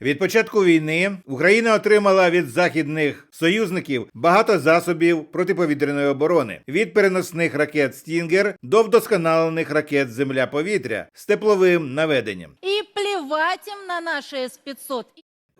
Від початку війни Україна отримала від західних союзників багато засобів протиповітряної оборони від переносних ракет Стінгер до вдосконалених ракет Земля-повітря з тепловим наведенням. І плівать їм на наші С-500.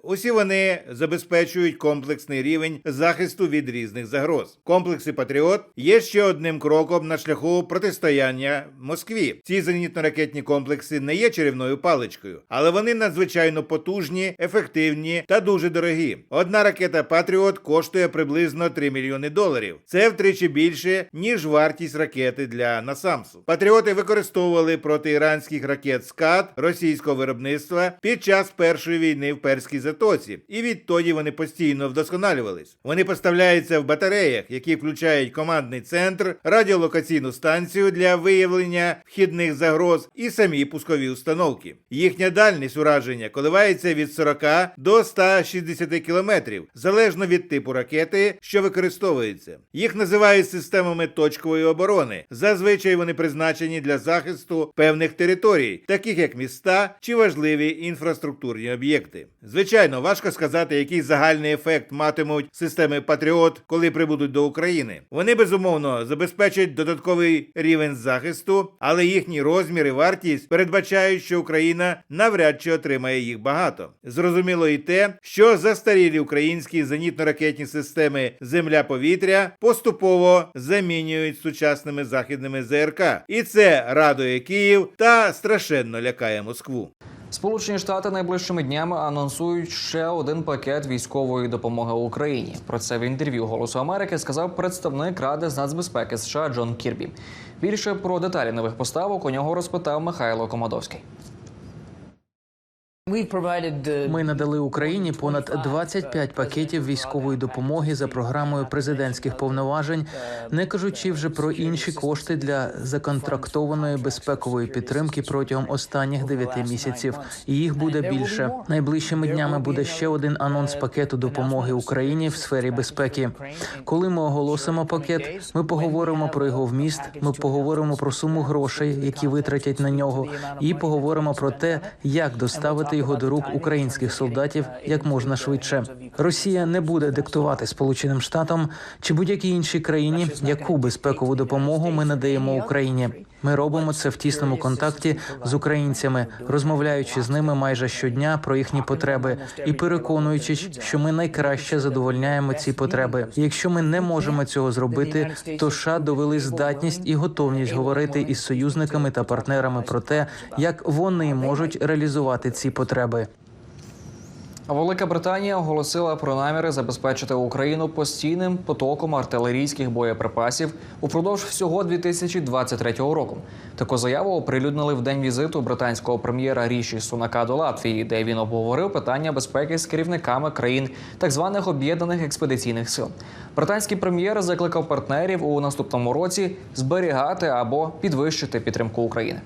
Усі вони забезпечують комплексний рівень захисту від різних загроз. Комплекси Патріот є ще одним кроком на шляху протистояння Москві. Ці зенітно-ракетні комплекси не є чарівною паличкою, але вони надзвичайно потужні, ефективні та дуже дорогі. Одна ракета Патріот коштує приблизно 3 мільйони доларів. Це втричі більше ніж вартість ракети для Насамсу. Патріоти використовували проти іранських ракет СКАД російського виробництва під час першої війни в Перській затоці, і відтоді вони постійно вдосконалювались. Вони поставляються в батареях, які включають командний центр, радіолокаційну станцію для виявлення вхідних загроз і самі пускові установки. Їхня дальність ураження коливається від 40 до 160 кілометрів, залежно від типу ракети, що використовується. Їх називають системами точкової оборони. Зазвичай вони призначені для захисту певних територій, таких як міста чи важливі інфраструктурні об'єкти. Звичайно, важко сказати, який загальний ефект матимуть системи Патріот, коли прибудуть до України. Вони безумовно забезпечать додатковий рівень захисту, але їхній розмір і вартість передбачають, що Україна навряд чи отримає їх багато. Зрозуміло і те, що застарілі українські зенітно-ракетні системи Земля-повітря поступово замінюють сучасними західними ЗРК, і це радує Київ та страшенно лякає Москву. Сполучені Штати найближчими днями анонсують ще один пакет військової допомоги Україні. Про це в інтерв'ю Голосу Америки сказав представник Ради з нацбезпеки США Джон Кірбі. Більше про деталі нових поставок у нього розпитав Михайло Комадовський. Ми надали Україні понад 25 пакетів військової допомоги за програмою президентських повноважень, не кажучи вже про інші кошти для законтрактованої безпекової підтримки протягом останніх 9 місяців. Їх буде більше. Найближчими днями буде ще один анонс пакету допомоги Україні в сфері безпеки. Коли ми оголосимо пакет, ми поговоримо про його вміст. Ми поговоримо про суму грошей, які витратять на нього, і поговоримо про те, як доставити його до рук українських солдатів як можна швидше. Росія не буде диктувати Сполученим Штатам чи будь-якій іншій країні, яку безпекову допомогу ми надаємо Україні. Ми робимо це в тісному контакті з українцями, розмовляючи з ними майже щодня про їхні потреби і переконуючись, що ми найкраще задовольняємо ці потреби. Якщо ми не можемо цього зробити, то США довели здатність і готовність говорити із союзниками та партнерами про те, як вони можуть реалізувати ці потреби. Велика Британія оголосила про наміри забезпечити Україну постійним потоком артилерійських боєприпасів упродовж всього 2023 року. Таку заяву оприлюднили в день візиту британського прем'єра Ріші Сунака до Латвії, де він обговорив питання безпеки з керівниками країн так званих об'єднаних експедиційних сил. Британський прем'єр закликав партнерів у наступному році зберігати або підвищити підтримку України.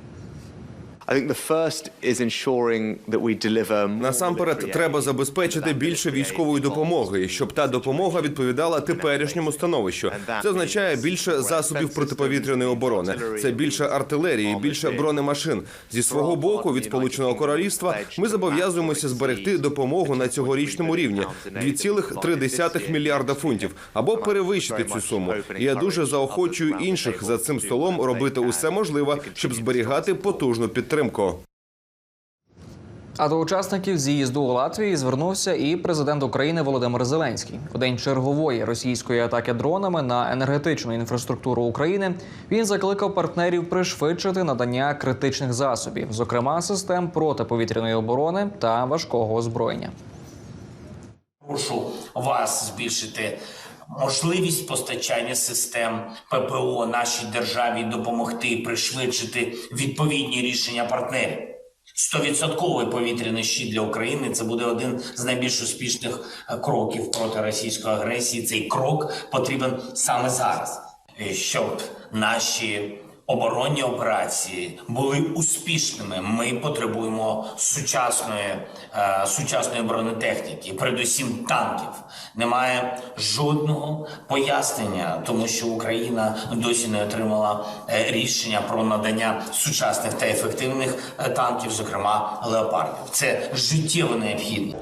Насамперед, треба забезпечити більше військової допомоги, щоб та допомога відповідала теперішньому становищу. Це означає більше засобів протиповітряної оборони. Це більше артилерії, більше бронемашин. Зі свого боку, від сполученого королівства, ми зобов'язуємося зберегти допомогу на цьогорічному рівні 2,3 мільярда фунтів або перевищити цю суму. І я дуже заохочую інших за цим столом робити усе можливе, щоб зберігати потужну підтримку. А до учасників з'їзду у Латвії звернувся і президент України Володимир Зеленський. У день чергової російської атаки дронами на енергетичну інфраструктуру України він закликав партнерів пришвидшити надання критичних засобів, зокрема систем протиповітряної оборони та важкого озброєння. Прошу вас збільшити можливість постачання систем ППО нашій державі, допомогти пришвидшити відповідні рішення партнерів. Стовідсотковий повітряний щит для України це буде один з найбільш успішних е, кроків проти російської агресії. Цей крок потрібен саме зараз, е, щоб наші оборонні операції були успішними. Ми потребуємо сучасної, е, сучасної бронетехніки, передусім танків. Немає жодного пояснення, тому що Україна досі не отримала е, рішення про надання сучасних та ефективних е, танків, зокрема леопардів. Це життєво необхідно.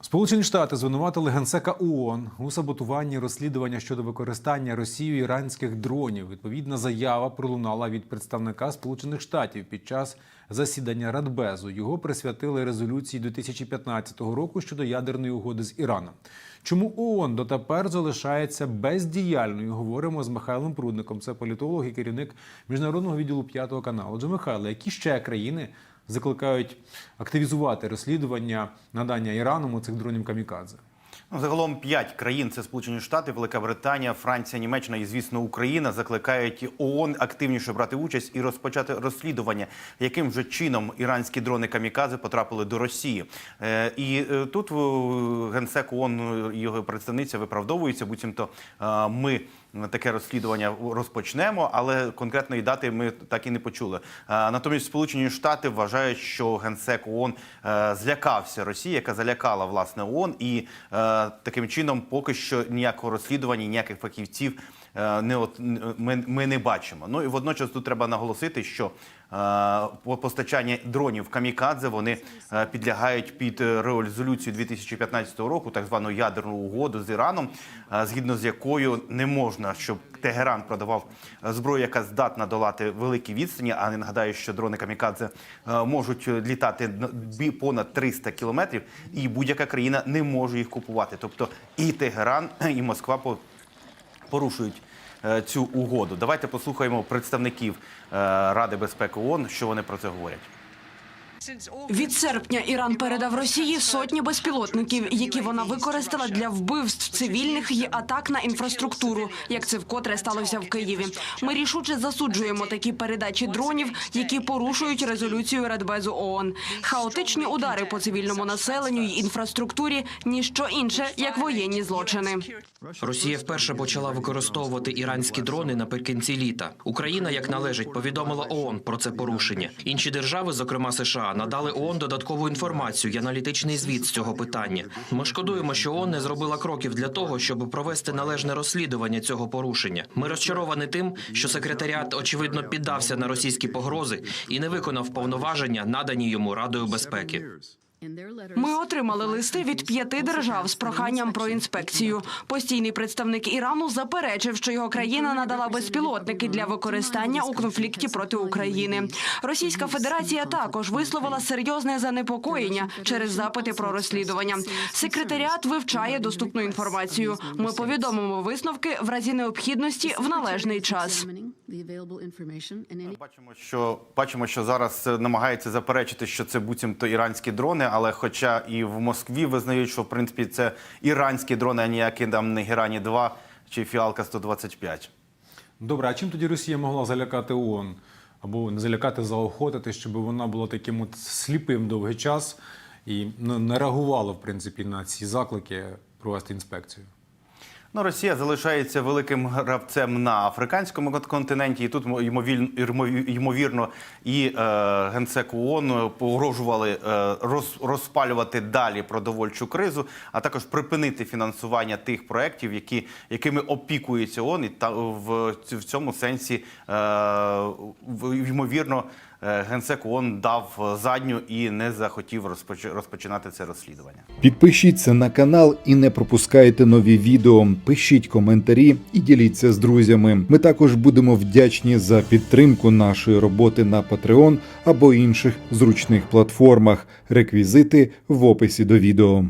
Сполучені Штати звинуватили генсека ООН у саботуванні розслідування щодо використання Росією іранських дронів. Відповідна заява пролунала від представника Сполучених Штатів під час засідання Радбезу. Його присвятили резолюції 2015 року щодо ядерної угоди з Іраном. Чому ООН дотепер залишається бездіяльною? Говоримо з Михайлом Прудником. Це політолог і керівник міжнародного відділу п'ятого каналу. Отже, Михайло, які ще країни закликають активізувати розслідування надання Іраном цих дронів камікадзе. Ну, загалом п'ять країн це Сполучені Штати, Велика Британія, Франція, Німеччина і, звісно, Україна закликають ООН активніше брати участь і розпочати розслідування, яким же чином іранські дрони камікадзе потрапили до Росії. Е, і е, тут е, генсек ООН його представниця виправдовуються, буцімто е, ми. Таке розслідування розпочнемо, але конкретної дати ми так і не почули. Натомість Сполучені Штати вважають, що генсек ООН е, злякався Росії, яка залякала власне ООН, і е, таким чином поки що ніякого розслідування, ніяких фахівців не от ми, ми не бачимо. Ну і водночас тут треба наголосити, що е, по- постачання дронів камікадзе вони е, підлягають під е, резолюцію 2015 року, так звану ядерну угоду з Іраном, е, згідно з якою не можна, щоб Тегеран продавав е, зброю, яка здатна долати великі відстані. А не нагадаю, що дрони камікадзе е, можуть літати понад 300 кілометрів, і будь-яка країна не може їх купувати. Тобто і Тегеран, і Москва по порушують е, цю угоду. Давайте послухаємо представників е, Ради безпеки ООН, що вони про це говорять. Від серпня Іран передав Росії сотні безпілотників, які вона використала для вбивств цивільних і атак на інфраструктуру, як це вкотре сталося в Києві. Ми рішуче засуджуємо такі передачі дронів, які порушують резолюцію Радбезу ООН. Хаотичні удари по цивільному населенню й інфраструктурі ніщо інше, як воєнні злочини. Росія вперше почала використовувати іранські дрони наприкінці літа. Україна, як належить, повідомила ООН про це порушення. Інші держави, зокрема США, надали ООН додаткову інформацію і аналітичний звіт з цього питання. Ми шкодуємо, що ООН не зробила кроків для того, щоб провести належне розслідування цього порушення. Ми розчаровані тим, що секретаріат очевидно піддався на російські погрози і не виконав повноваження, надані йому Радою безпеки. Ми отримали листи від п'яти держав з проханням про інспекцію. Постійний представник Ірану заперечив, що його країна надала безпілотники для використання у конфлікті проти України. Російська Федерація також висловила серйозне занепокоєння через запити про розслідування. Секретаріат вивчає доступну інформацію. Ми повідомимо висновки в разі необхідності в належний час. Бачимо, що бачимо, що зараз е, намагаються заперечити, що це буцімто іранські дрони, але хоча і в Москві визнають, що в принципі це іранські дрони, а ніякі там не Герані 2 чи Фіалка 125. Добре, а чим тоді Росія могла залякати ООН? Або не залякати, заохотити, щоб вона була таким от сліпим довгий час і не реагувала, в принципі, на ці заклики провести інспекцію? Ну, Росія залишається великим гравцем на африканському континенті, і тут ймовірно і е, генсек ООН погрожували е, роз, розпалювати далі продовольчу кризу, а також припинити фінансування тих проєктів, які, якими опікується ООН, і та в, в цьому сенсі е, ймовірно. Е, Генсек ООН дав задню і не захотів розпоч- розпочинати це розслідування. Підпишіться на канал і не пропускайте нові відео. Пишіть коментарі і діліться з друзями. Ми також будемо вдячні за підтримку нашої роботи на Patreon або інших зручних платформах. Реквізити в описі до відео.